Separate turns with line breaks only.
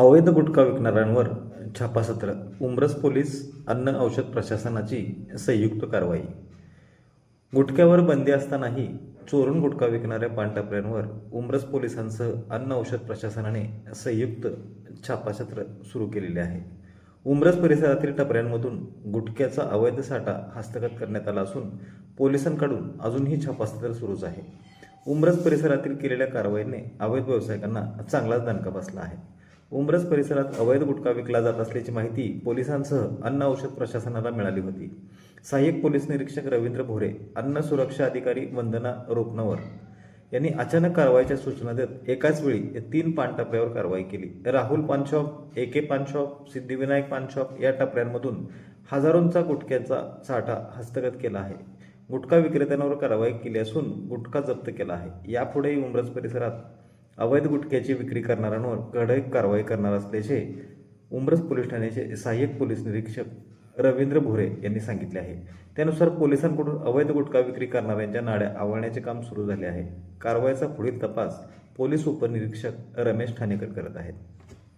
अवैध गुटखा विकणाऱ्यांवर छापासत्र उमरस पोलीस अन्न औषध प्रशासनाची संयुक्त कारवाई. गुटख्यावर बंदी असतानाही चोरून गुटखा विकणाऱ्या पानटपऱ्यांवर उमरस पोलिसांसह अन्न औषध प्रशासनाने संयुक्त छापासत्र सुरू केलेले आहे. उमरस परिसरातील टपऱ्यांमधून गुटख्याचा अवैध साठा हस्तगत करण्यात आला असून पोलिसांकडून अजूनही छापासत्र सुरूच आहे. उमरस परिसरातील केलेल्या कारवाईने अवैध व्यावसायिकांना चांगलाच दणका बसला आहे. उमरस परिसरात अवैध गुटखा विकला जात असल्याची माहिती पोलिसांसह अन्न औषध प्रशासनाला मिळाली होती. सहाय्यक पोलीस निरीक्षक रवींद्र भोरे अन्न सुरक्षा अधिकारी वंदना रोपनवर यांनी अचानक कारवाईच्या सूचना देत एकाच वेळी तीन पान टप्प्यावर कारवाई केली. राहुल पानशॉप ए के पानशॉप सिद्धिविनायक पानशॉप या टपऱ्यांमधून हजारोंचा गुटख्याचा साठा हस्तगत केला आहे. गुटखा विक्रेत्यांवर कारवाई केली असून गुटखा जप्त केला आहे. यापुढेही उमरस परिसरात अवैध गुटख्याची विक्री करणाऱ्यांवर कडक कारवाई करणार असल्याचे उमरस पोलीस ठाण्याचे सहाय्यक पोलीस निरीक्षक रवींद्र भोरे यांनी सांगितले आहे. त्यानुसार पोलिसांकडून अवैध गुटखा विक्री करणाऱ्यांच्या नाड्या आवळण्याचे काम सुरू झाले आहे. कारवाईचा पुढील तपास पोलीस उपनिरीक्षक रमेश ठाणेकर करत आहेत.